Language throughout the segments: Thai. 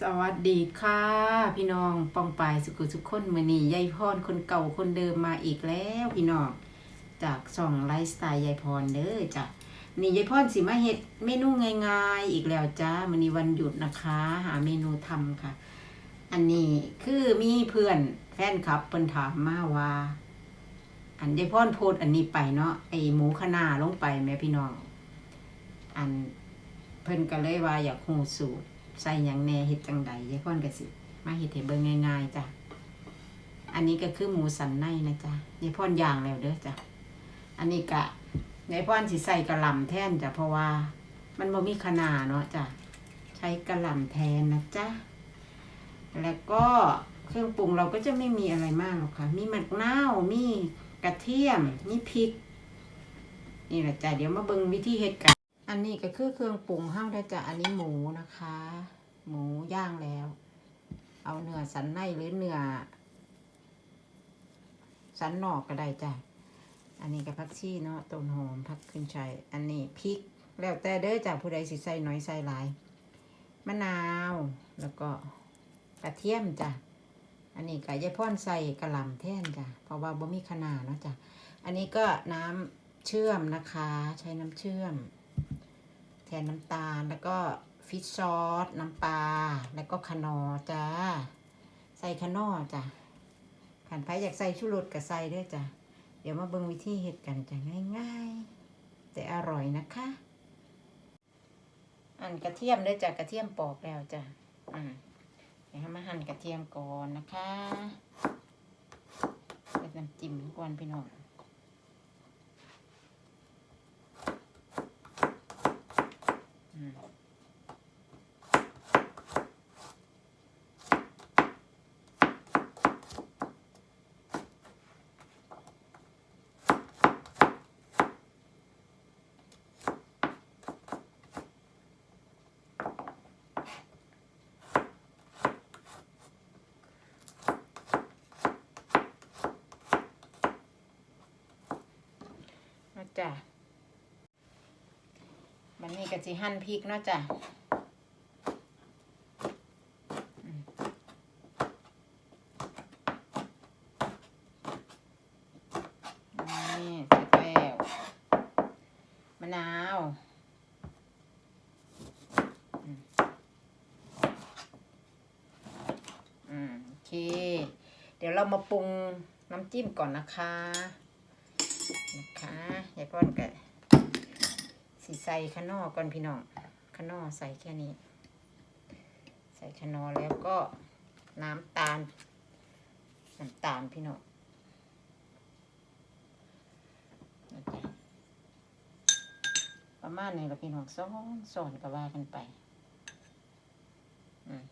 สวัสดีค่ะ พี่น้องปองปายสุขุสุขคนมือนียายพรคนเก่าคนเดิมมาอีกแล้วพี่น้องจากช่องไลฟ์สไตล์ยายพรเด้อจ้ะนี่ยายพรสิมาเฮ็ดเมนูง่ายๆอีกแล้วจ้ามือนี้วันหยุดนะคะ หาเมนูทำค่ะ อันนี้คือมีเพื่อนแฟนคลับเพิ่นถามมาว่า อันยายพรโพสอันนี้ไปเนาะไอหมูขนาลงไปแม่พี่น้อง อันเพิ่นก็เลยว่าอยากฮู้สูตร ใส่หยังแน่เฮ็ดจังใดยายพ่อนก็สิมาเฮ็ดให้เบิ่งง่ายๆจ้ะอันนี้ก็คือหมูสันในนะจ๊ะยายพ่อนย่างแล้วเด้อจ้ะอันนี้กะยายพ่อนสิใส่กระลำแท่นจ้ะเพราะว่ามันบ่มีขนาเนาะจ้ะใช้กระลำแทนนะจ๊ะแล้วก็เครื่องปรุงเราก็จะไม่มีอะไรมากหรอกค่ะ มีมะนาว มีกระเทียม มีพริก นี่แหละจ้ะ เดี๋ยวมาเบิ่งวิธีเฮ็ดกัน อันนี้ก็คือเครื่องปรุงห้าได้จ้ะอันนี้หมูนะคะ หมูย่างแล้ว เอาเนื้อสันในหรือเนื้อสันนอกก็ได้จ้ะอันนี้ก็ผักชีเนาะต้นหอมผักขึ้นช่ายอันนี้พริกแล้วแต่เด้อจ้ะผู้ใดสิใส่น้อยใส่หลายมะนาวแล้วก็กระเทียมจ้ะอันนี้ก็ยายพ่อนใส่กระหล่ำแท่นจ้ะเพราะว่าบ่มีขนาดเนาะจ้ะอันนี้ก็น้ำเชื่อมนะคะ ใช้น้ำเชื่อม นน้ำตาล แล้วก็ฟิชซอส น้ำปลา แล้วก็คนอจ้า ใส่คนอจ้ะขันไผอยากใส่ชูรสกับใส่ด้วยจ้ะเดี๋ยวมาเบิ่งวิธีเฮ็ดกันจ้ะง่ายๆ แต่อร่อยนะคะ อันกระเทียมด้วยจ้ะกระเทียมปอกแล้วจ้ะอืมเดี๋ยวมาหั่นกระเทียมก่อนนะคะเป็นน้ำจิ้มก่อนพี่น้อง จ้ะวันนี้ก็สิหั่นพริกเนาะจ้ะนี่เสร็จแล้วมะนาวอืมอืมโอเค เดี๋ยวเรามาปรุงน้ำจิ้มก่อนนะคะ นะคะยายพ่อนกับสีใส่ขนอก่อนพี่น้องขนอใส่แค่นี้ ใส่ขนอแล้วก็น้ำตาลน้ำตาลพี่น้องประมาณนี้ละพี่น้องสอนสอนก็ว่ากันไปอืม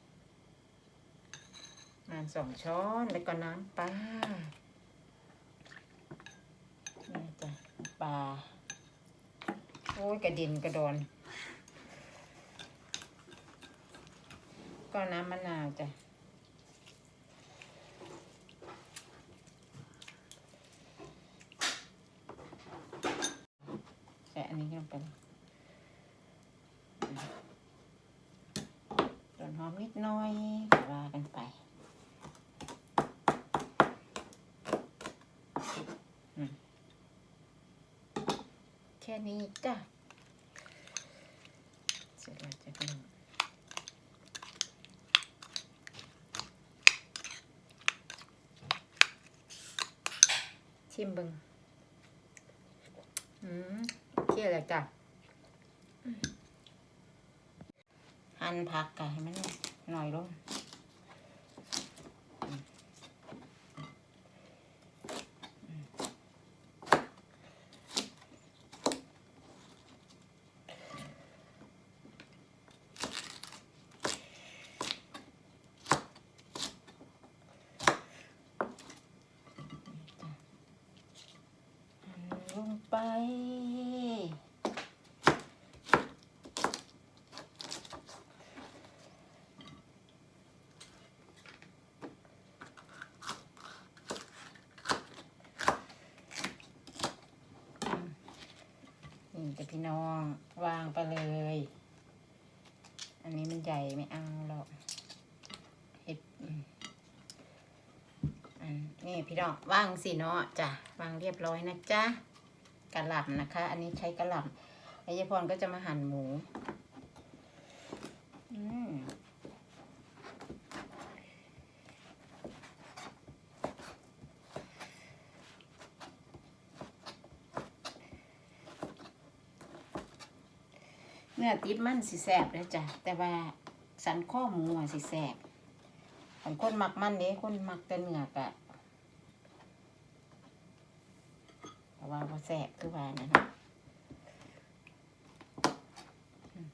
น้ำสองช้อนแล้วก็น้ำปลานี่จ้ะ ปลา โอ้ยกระดินกระดอน ก็น้ำมะนาวจ้ะใส่อันนี้ลงไปต้นหอมนิดหน้อยก็ว่ากันไปอืมแค่ นี้จ้ะเสร็จแล้วจะเป็นชิมเบึงอืมโอเคเลยจ้ะหั่นผักกันให้มันหน่อยลง น้อง วางไปเลย อันนี้มันใหญ่ไม่เอาหรอกเห็ดอันนี่พี่น้องวางสินาะจ้ะวางเรียบร้อยนะจ๊ะกระหล่ำนะคะ อันนี้ใช้กระหล่ำไอยพรก็จะมาหั่นหมู อืม นื้อติดมันสิแสบเลยจ้ะแต่ว่าสันข้อหมูอะสิแสบของคนมักมันเด้คนมักแต่เนื้อกะแต่ว่าพอแสบคือว่านะเนาะอืม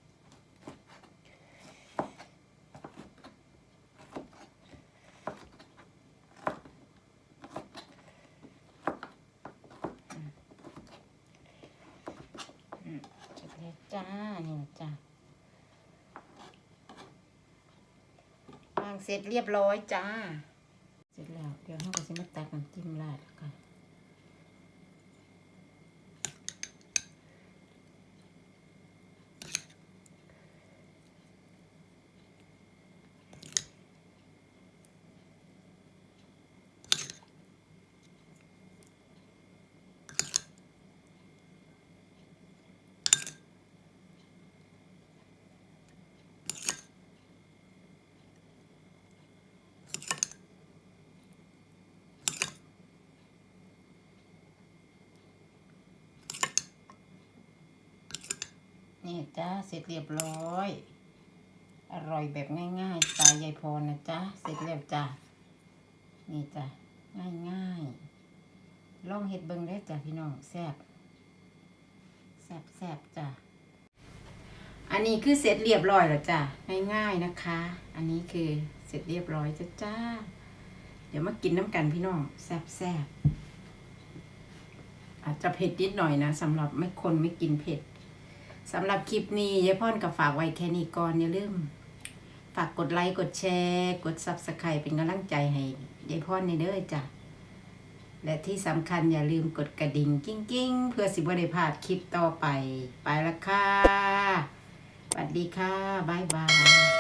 อืมเสร็ จแล้วจ้านี่นะจ้าวางเสร็จเรียบร้อยจ้า เสร็จแล้ว เดี๋ยวเราก็จะมาตักน้ำจิ้มราดค่ะ นี่ จ้าเสร็จเรียบร้อย อร่อยแบบง่ายๆตล์ยายพรนะจ๊ะเสร็จแล้วจ้ะนี่จ้ะง่ายๆลองเห็ดเบิ้งได้จ้ะพี่น้องแซ่บแซ่บแซ่บจ้ะอันนี้คือเสร็จเรียบร้อยแล้วจ้ะง่ายๆนะคะ อันนี้คือเสร็จเรียบร้อยจ้ะจ้าเดี๋ยวมากินน้ำกันพี่น้องแซ่บแซ่บอาจจะเผ็ดนิดหน่อยนะสำหรับไม่คนไม่กินเผ็ด สำหรับคลิปนี้ยายพ่อนกับฝากไว้แค่นี้ก่อนอย่าลืมฝากกดไลค์กดแชร์ กดซับสไครป์เป็นกำลังใจให้ยายพ่อนในเด้อจ้ะและที่สำคัญอย่าลืมกดกระดิ่งกิ้งกิ้งๆเพื่อสิบได้พลาดคลิปต่อไป ไปละค่ะสวัสดีค่ะ บ๊ายบาย